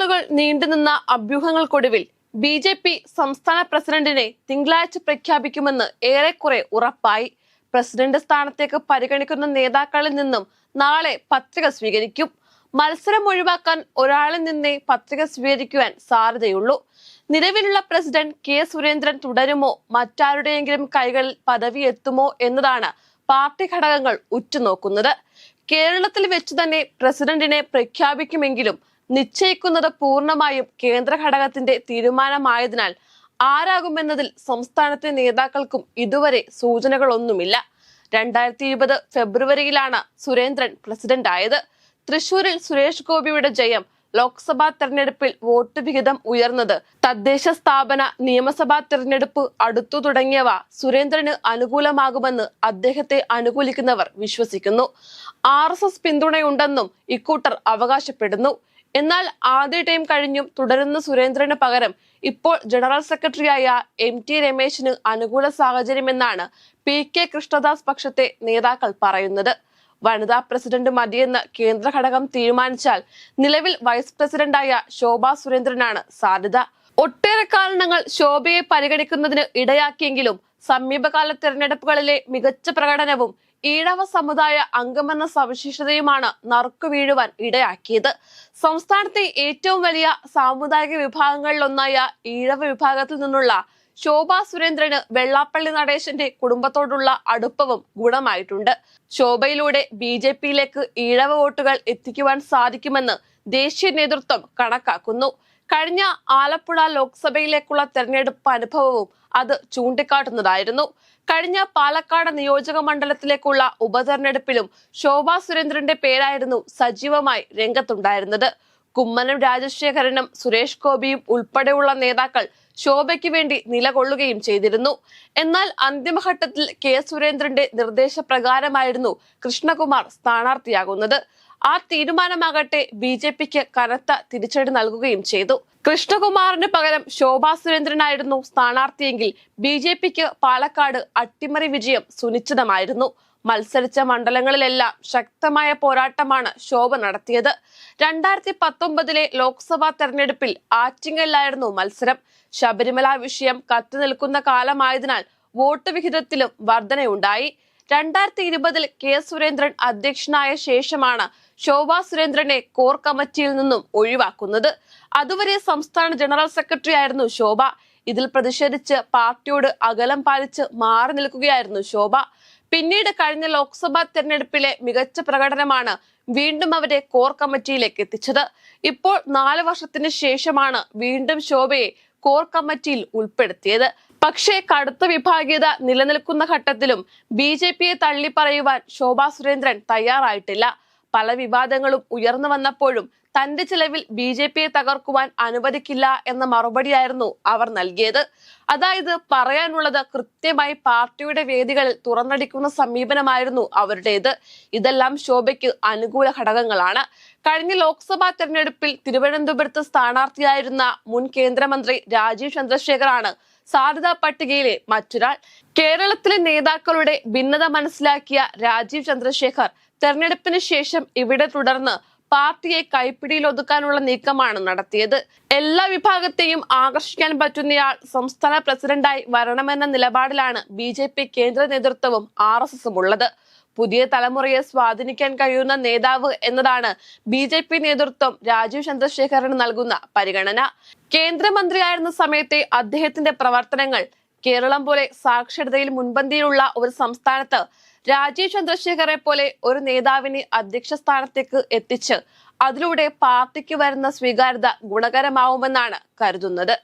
നാളുകൾ നീണ്ടുനിന്ന അഭ്യൂഹങ്ങൾക്കൊടുവിൽ B J P സംസ്ഥാന പ്രസിഡന്റിനെ തിങ്കളാഴ്ച പ്രഖ്യാപിക്കുമെന്ന് ഏറെക്കുറെ ഉറപ്പായി. പ്രസിഡന്റ് സ്ഥാനത്തേക്ക് പരിഗണിക്കുന്ന നേതാക്കളിൽ നിന്നും നാളെ പത്രിക സ്വീകരിക്കും. മത്സരം ഒഴിവാക്കാൻ ഒരാളിൽ നിന്നേ പത്രിക സ്വീകരിക്കുവാൻ സാധ്യതയുള്ളൂ. നിലവിലുള്ള പ്രസിഡന്റ് കെ സുരേന്ദ്രൻ തുടരുമോ? മറ്റാരുടെയെങ്കിലും കൈകളിൽ പദവി എത്തുമോ എന്നതാണ് പാർട്ടി ഘടകങ്ങൾ ഉറ്റുനോക്കുന്നത്. കേരളത്തിൽ വെച്ച് തന്നെ പ്രസിഡന്റിനെ പ്രഖ്യാപിക്കുമെങ്കിലും നിശ്ചയിക്കുന്നത് പൂർണമായും കേന്ദ്ര ഘടകത്തിന്റെ തീരുമാനമായതിനാൽ ആരാകുമെന്നതിൽ സംസ്ഥാനത്തെ നേതാക്കൾക്കും ഇതുവരെ സൂചനകളൊന്നുമില്ല. രണ്ടായിരത്തി ഇരുപത് ഫെബ്രുവരിയിലാണ് സുരേന്ദ്രൻ പ്രസിഡന്റ് ആയത് തൃശൂരിൽ സുരേഷ് ഗോപിയുടെ ജയം ലോക്സഭാ തെരഞ്ഞെടുപ്പിൽ വോട്ട് വിഹിതം ഉയർന്നത് തദ്ദേശ സ്ഥാപന നിയമസഭാ തെരഞ്ഞെടുപ്പ് അടുത്തു തുടങ്ങിയവ സുരേന്ദ്രന് അനുകൂലമാകുമെന്ന് അദ്ദേഹത്തെ അനുകൂലിക്കുന്നവർ വിശ്വസിക്കുന്നു. ആർ എസ് എസ് പിന്തുണയുണ്ടെന്നും ഇക്കൂട്ടർ അവകാശപ്പെടുന്നു. എന്നാൽ ആദ്യ ടൈം കഴിഞ്ഞും തുടരുന്ന സുരേന്ദ്രന് പകരം ഇപ്പോൾ ജനറൽ സെക്രട്ടറിയായ എം ടി രമേശിന് അനുകൂല സാഹചര്യമെന്നാണ് പി കെ കൃഷ്ണദാസ് പക്ഷത്തെ നേതാക്കൾ പറയുന്നത്. വനിതാ പ്രസിഡന്റ് മതിയെന്ന് കേന്ദ്ര ഘടകം തീരുമാനിച്ചാൽ നിലവിൽ വൈസ് പ്രസിഡന്റായ ശോഭ സുരേന്ദ്രനാണ് സാധ്യത. ഒട്ടേറെ കാരണങ്ങൾ ശോഭയെ പരിഗണിക്കുന്നതിന് ഇടയാക്കിയെങ്കിലും സമീപകാല തിരഞ്ഞെടുപ്പുകളിലെ മികച്ച പ്രകടനവും ഈഴവ സമുദായ അംഗമെന്ന സവിശേഷതയുമാണ് നറുക്കു വീഴുവാൻ ഇടയാക്കിയത്. സംസ്ഥാനത്തെ ഏറ്റവും വലിയ സാമുദായിക വിഭാഗങ്ങളിലൊന്നായ ഈഴവ വിഭാഗത്തിൽ നിന്നുള്ള ശോഭാ സുരേന്ദ്രന് വെള്ളാപ്പള്ളി നടേശന്റെ കുടുംബത്തോടുള്ള അടുപ്പവും ഗുണമായിട്ടുണ്ട്. ശോഭയിലൂടെ ബി ജെ പിയിലേക്ക് ഈഴവ വോട്ടുകൾ എത്തിക്കുവാൻ സാധിക്കുമെന്ന് ദേശീയ നേതൃത്വം കണക്കാക്കുന്നു. കഴിഞ്ഞ ആലപ്പുഴ ലോക്സഭയിലേക്കുള്ള തെരഞ്ഞെടുപ്പ് അനുഭവവും അത് ചൂണ്ടിക്കാട്ടുന്നതായിരുന്നു. കഴിഞ്ഞ പാലക്കാട് നിയോജക മണ്ഡലത്തിലേക്കുള്ള ഉപതെരഞ്ഞെടുപ്പിലും ശോഭാ സുരേന്ദ്രന്റെ പേരായിരുന്നു സജീവമായി രംഗത്തുണ്ടായിരുന്നത്. കുമ്മനം രാജശേഖരനും സുരേഷ് ഗോപിയും ഉൾപ്പെടെയുള്ള നേതാക്കൾ ശോഭയ്ക്ക് വേണ്ടി നിലകൊള്ളുകയും ചെയ്തിരുന്നു. എന്നാൽ അന്തിമഘട്ടത്തിൽ കെ സുരേന്ദ്രന്റെ നിർദ്ദേശപ്രകാരമായിരുന്നു കൃഷ്ണകുമാർ സ്ഥാനാർത്ഥിയാകുന്നത്. ആ തീരുമാനമാകട്ടെ ബി ജെ പിക്ക് കനത്ത തിരിച്ചടി നൽകുകയും ചെയ്തു. കൃഷ്ണകുമാറിന് പകരം ശോഭാ സുരേന്ദ്രനായിരുന്നു സ്ഥാനാർത്ഥിയെങ്കിൽ ബി ജെ പിക്ക് പാലക്കാട് അട്ടിമറി വിജയം സുനിശ്ചിതമായിരുന്നു. മത്സരിച്ച മണ്ഡലങ്ങളിലെല്ലാം ശക്തമായ പോരാട്ടമാണ് ശോഭ നടത്തിയത്. രണ്ടായിരത്തി പത്തൊമ്പതിലെ ലോക്സഭാ തെരഞ്ഞെടുപ്പിൽ ആറ്റിങ്ങലിലായിരുന്നു മത്സരം. ശബരിമല വിഷയം കത്തി നിൽക്കുന്ന കാലമായതിനാൽ വോട്ട് വിഹിതത്തിലും വർധനയുണ്ടായി. രണ്ടായിരത്തി ഇരുപതിൽ കെ സുരേന്ദ്രൻ അധ്യക്ഷനായ ശേഷമാണ് ശോഭാ സുരേന്ദ്രനെ കോർ കമ്മിറ്റിയിൽ നിന്നും ഒഴിവാക്കുന്നത്. അതുവരെ സംസ്ഥാന ജനറൽ സെക്രട്ടറി ആയിരുന്നു ശോഭ. ഇതിൽ പ്രതിഷേധിച്ച് പാർട്ടിയോട് അകലം പാലിച്ച് മാറി നിൽക്കുകയായിരുന്നു ശോഭ. പിന്നീട് കഴിഞ്ഞ ലോക്സഭാ തെരഞ്ഞെടുപ്പിലെ മികച്ച പ്രകടനമാണ് വീണ്ടും അവരെ കോർ കമ്മിറ്റിയിലേക്ക് എത്തിച്ചത്. ഇപ്പോൾ നാല് വർഷത്തിന് ശേഷമാണ് വീണ്ടും ശോഭയെ കോർ കമ്മിറ്റിയിൽ ഉൾപ്പെടുത്തിയത്. പക്ഷേ കടുത്ത വിഭാഗീയത നിലനിൽക്കുന്ന ഘട്ടത്തിലും ബി ജെ പിയെ തള്ളിപ്പറയുവാൻ ശോഭാ സുരേന്ദ്രൻ തയ്യാറായിട്ടില്ല. പല വിവാദങ്ങളും ഉയർന്നു വന്നപ്പോഴും തന്റെ ചിലവിൽ ബി ജെ പിയെ തകർക്കുവാൻ അനുവദിക്കില്ല എന്ന മറുപടിയായിരുന്നു അവർ നൽകിയത്. അതായത് പറയാനുള്ളത് കൃത്യമായി പാർട്ടിയുടെ വേദികളിൽ തുറന്നടിക്കുന്ന സമീപനമായിരുന്നു അവരുടേത്. ഇതെല്ലാം ശോഭയ്ക്ക് അനുകൂല ഘടകങ്ങളാണ്. കഴിഞ്ഞ ലോക്സഭാ തെരഞ്ഞെടുപ്പിൽ തിരുവനന്തപുരത്ത് സ്ഥാനാർത്ഥിയായിരുന്ന മുൻ കേന്ദ്രമന്ത്രി രാജീവ് ചന്ദ്രശേഖറാണ് സാധ്യതാ പട്ടികയിലെ മറ്റൊരാൾ. കേരളത്തിലെ നേതാക്കളുടെ ഭിന്നത മനസ്സിലാക്കിയ രാജീവ് ചന്ദ്രശേഖർ തെരഞ്ഞെടുപ്പിന് ശേഷം ഇവിടെ തുടർന്ന് പാർട്ടിയെ കൈപ്പിടിയിലൊതുക്കാനുള്ള നീക്കമാണ് നടത്തിയത്. എല്ലാ വിഭാഗത്തെയും ആകർഷിക്കാൻ പറ്റുന്നയാൾ സംസ്ഥാന പ്രസിഡന്റായി വരണമെന്ന നിലപാടിലാണ് ബി കേന്ദ്ര നേതൃത്വവും ആർ ഉള്ളത്. പുതിയ തലമുറയെ സ്വാധീനിക്കാൻ കഴിയുന്ന നേതാവ് എന്നതാണ് ബി ജെ പി നേതൃത്വം രാജീവ് ചന്ദ്രശേഖരന് നൽകുന്ന പരിഗണന. കേന്ദ്രമന്ത്രിയായിരുന്ന സമയത്തെ അദ്ദേഹത്തിന്റെ പ്രവർത്തനങ്ങൾ കേരളം പോലെ സാക്ഷരതയിൽ മുൻപന്തിയിലുള്ള ഒരു സംസ്ഥാനത്ത് രാജീവ് ചന്ദ്രശേഖറെ പോലെ ഒരു നേതാവിനെ അധ്യക്ഷ സ്ഥാനത്തേക്ക് എത്തിച്ച് അതിലൂടെ പാർട്ടിക്ക് വരുന്ന സ്വീകാര്യത ഗുണകരമാവുമെന്നാണ് കരുതുന്നത്.